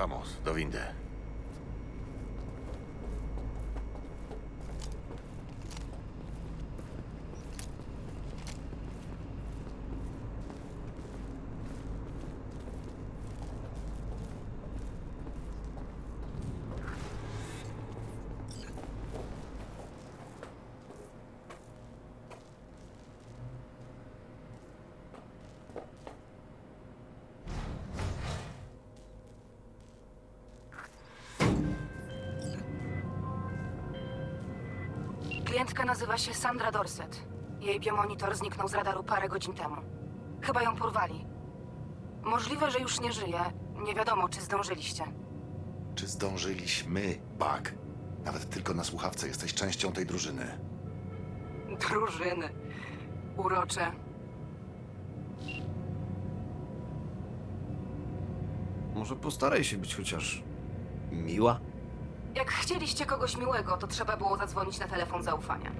Vamos, do windy. Klientka nazywa się Sandra Dorset. Jej biomonitor zniknął z radaru parę godzin temu. Chyba ją porwali. Możliwe, że już nie żyje. Nie wiadomo, czy zdążyliście. Czy zdążyliśmy? Bug. Nawet tylko na słuchawce jesteś częścią tej drużyny. Drużyny. Urocze. Może postaraj się być chociaż miła? Jak chcieliście kogoś miłego, to trzeba było zadzwonić na telefon zaufania.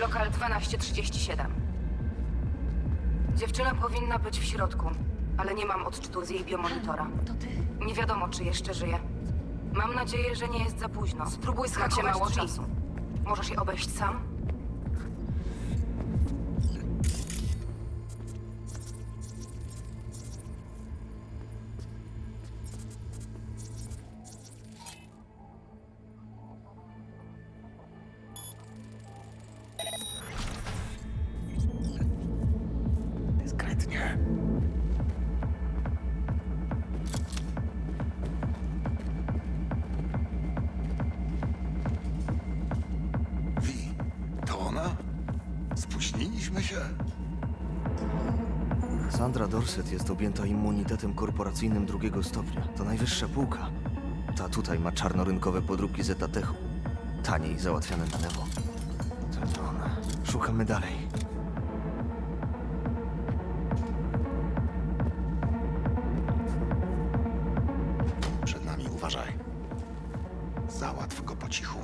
Lokal 1237. Dziewczyna powinna być w środku, ale nie mam odczytu z jej biomonitora. To ty? Nie wiadomo, czy jeszcze żyje. Mam nadzieję, że nie jest za późno. Spróbuj Macie mało czasu. Możesz je obejść sam? Sandra Dorset jest objęta immunitetem korporacyjnym drugiego stopnia. To najwyższa półka. Ta tutaj ma czarnorynkowe podróbki Zetatechu. Taniej załatwiane na lewo. To to ona. Szukamy dalej. Przed nami uważaj. Załatw go po cichu.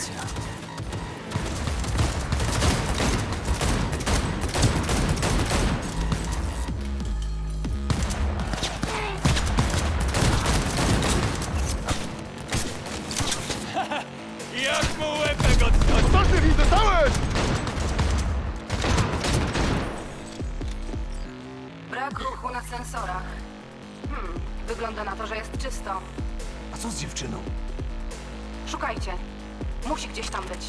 Wi! Jak mu łepek odskoczył? Ostatni Wi, dostałeś! Brak ruchu na sensorach. Hmm, wygląda na to, że jest czysto. A co z dziewczyną? Szukajcie. Musi gdzieś tam być.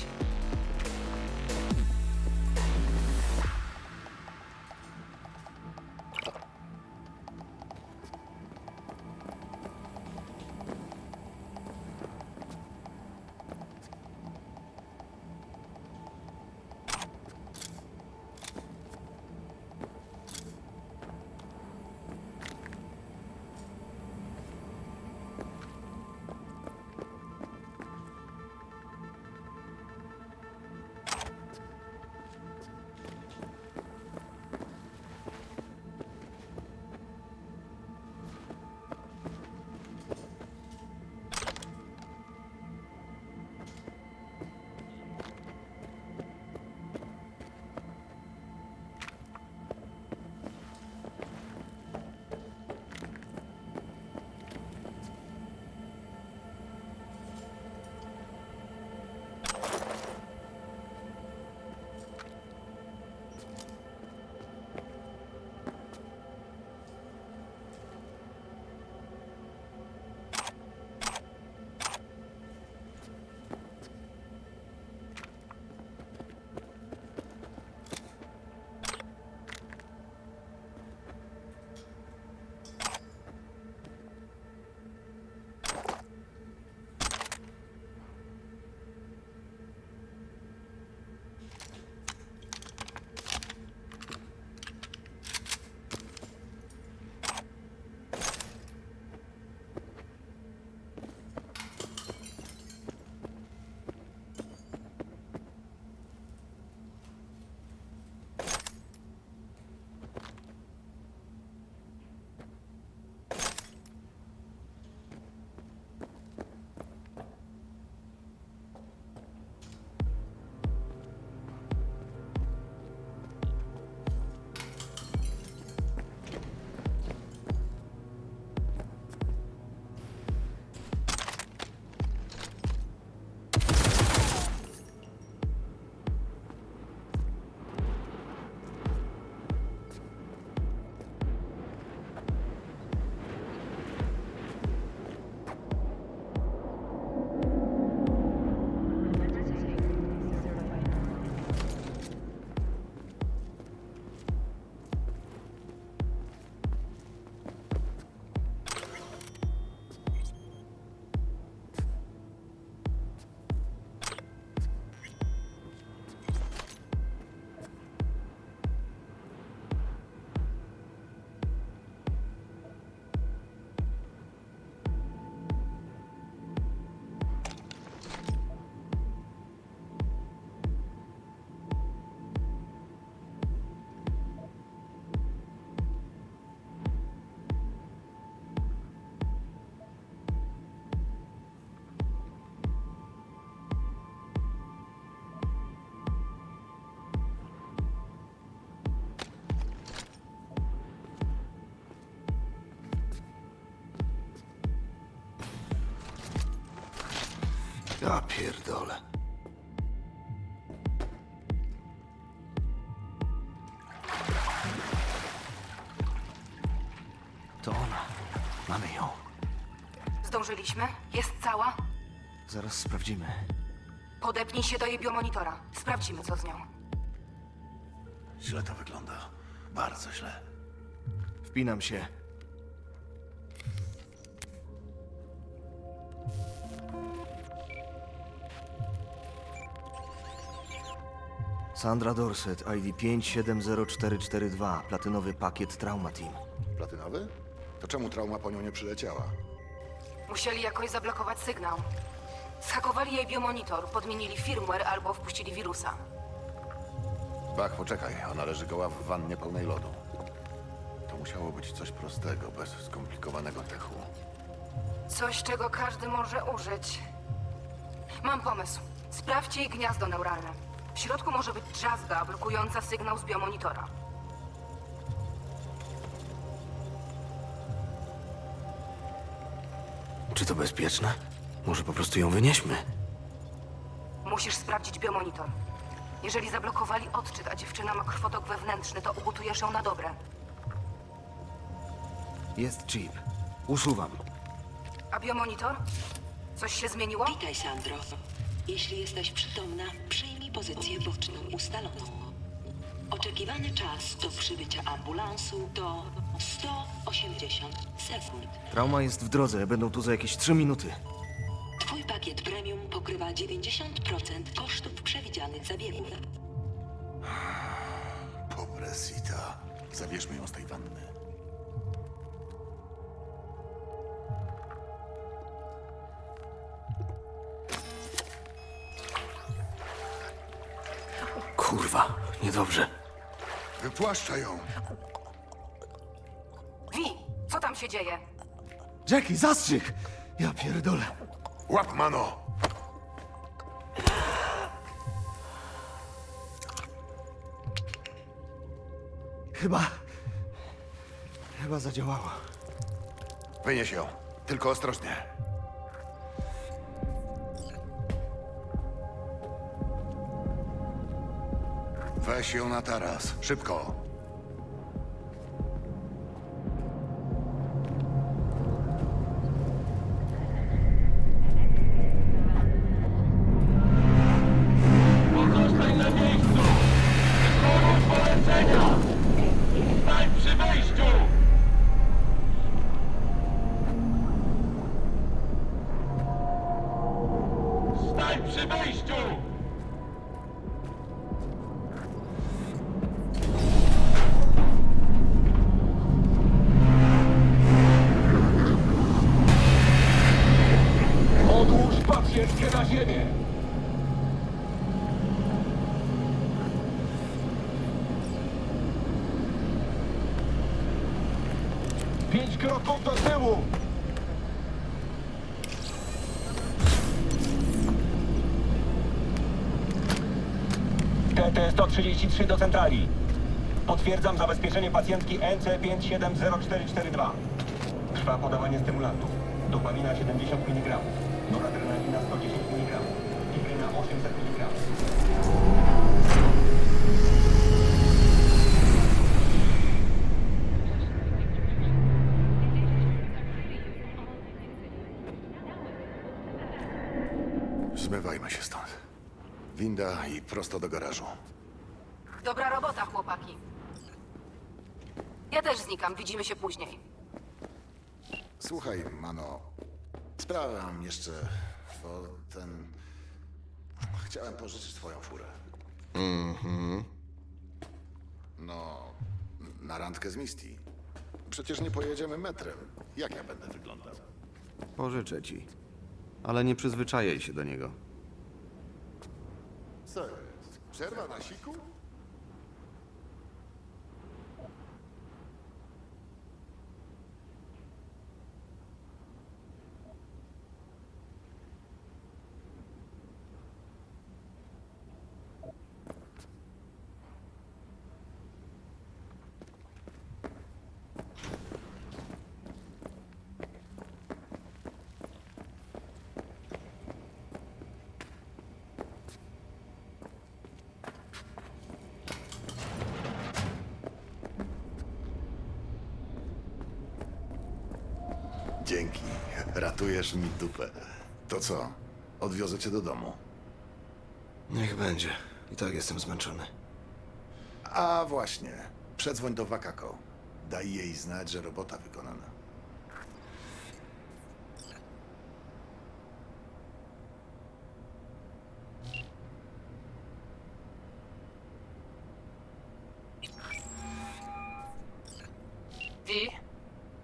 Ja pierdolę. To ona. Mamy ją. Zdążyliśmy? Jest cała? Zaraz sprawdzimy. Podepnij się do jej biomonitora. Sprawdzimy, co z nią. Źle to wygląda. Bardzo źle. Wpinam się. Sandra Dorset, ID 570442, platynowy pakiet Trauma Team. Platynowy? To czemu trauma po nią nie przyleciała? Musieli jakoś zablokować sygnał. Zhakowali jej biomonitor, podmienili firmware albo wpuścili wirusa. Bach, poczekaj. Ona leży goła w wannie pełnej lodu. To musiało być coś prostego, bez skomplikowanego techu. Coś, czego każdy może użyć. Mam pomysł. Sprawdźcie jej gniazdo neuralne. W środku może być drzazga blokująca sygnał z biomonitora. Czy to bezpieczne? Może po prostu ją wynieśmy? Musisz sprawdzić biomonitor. Jeżeli zablokowali odczyt, a dziewczyna ma krwotok wewnętrzny, to ugotujesz ją na dobre. Jest chip. Usuwam. A biomonitor? Coś się zmieniło? Witaj, Sandro. Jeśli jesteś przytomna, przyjmij pozycję boczną ustaloną. Oczekiwany czas do przybycia ambulansu to 180 sekund. Trauma jest w drodze, będą tu za jakieś 3 minuty. Twój pakiet premium pokrywa 90% kosztów przewidzianych zabiegów. Pobresita. Zabierzmy ją z tej wanny. Kurwa, niedobrze. Wypłaszcza ją! Wi, co tam się dzieje? Jackie, zastrzyk! Ja pierdolę. Łap, mano! Chyba... Chyba zadziałało. Wynieś ją. Tylko ostrożnie. Weź ją na taras. Szybko. Kroków do tyłu! TT-133 do centrali. Potwierdzam zabezpieczenie pacjentki NC570442. Trwa podawanie stymulantów. Dopamina 70 mg. Noradrenalina 110 mg. Ifrina 800 mg. I prosto do garażu. Dobra robota, chłopaki. Ja też znikam, widzimy się później. Słuchaj, mano. Sprawę mam jeszcze, bo ten... Chciałem pożyczyć twoją furę. Mhm. No, na randkę z Misty. Przecież nie pojedziemy metrem. Jak ja będę wyglądał? Pożyczę ci. Ale nie przyzwyczajaj się do niego. Co jest? Przerwa na siku? Dzięki. Ratujesz mi dupę. To co? Odwiozę cię do domu. Niech będzie. I tak jestem zmęczony. A właśnie. Przedzwoń do Wakako. Daj jej znać, że robota wykonana. I?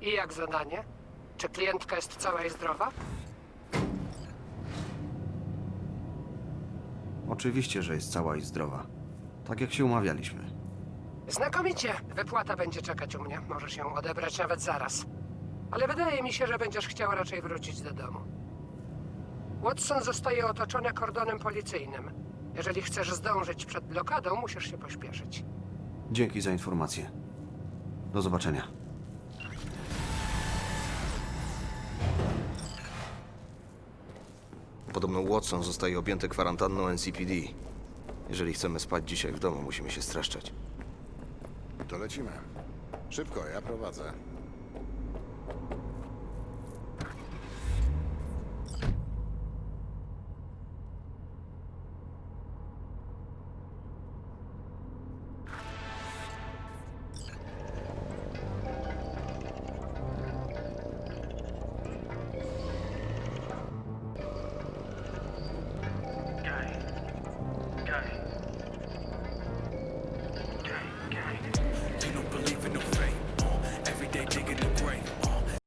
I jak zadanie? Czy klientka jest cała i zdrowa? Oczywiście, że jest cała i zdrowa. Tak jak się umawialiśmy. Znakomicie. Wypłata będzie czekać u mnie. Możesz ją odebrać nawet zaraz. Ale wydaje mi się, że będziesz chciał raczej wrócić do domu. Watson zostaje otoczony kordonem policyjnym. Jeżeli chcesz zdążyć przed blokadą, musisz się pośpieszyć. Dzięki za informację. Do zobaczenia. Podobno Watson zostaje objęty kwarantanną NCPD. Jeżeli chcemy spać dzisiaj w domu, musimy się streszczać. To lecimy. Szybko, ja prowadzę.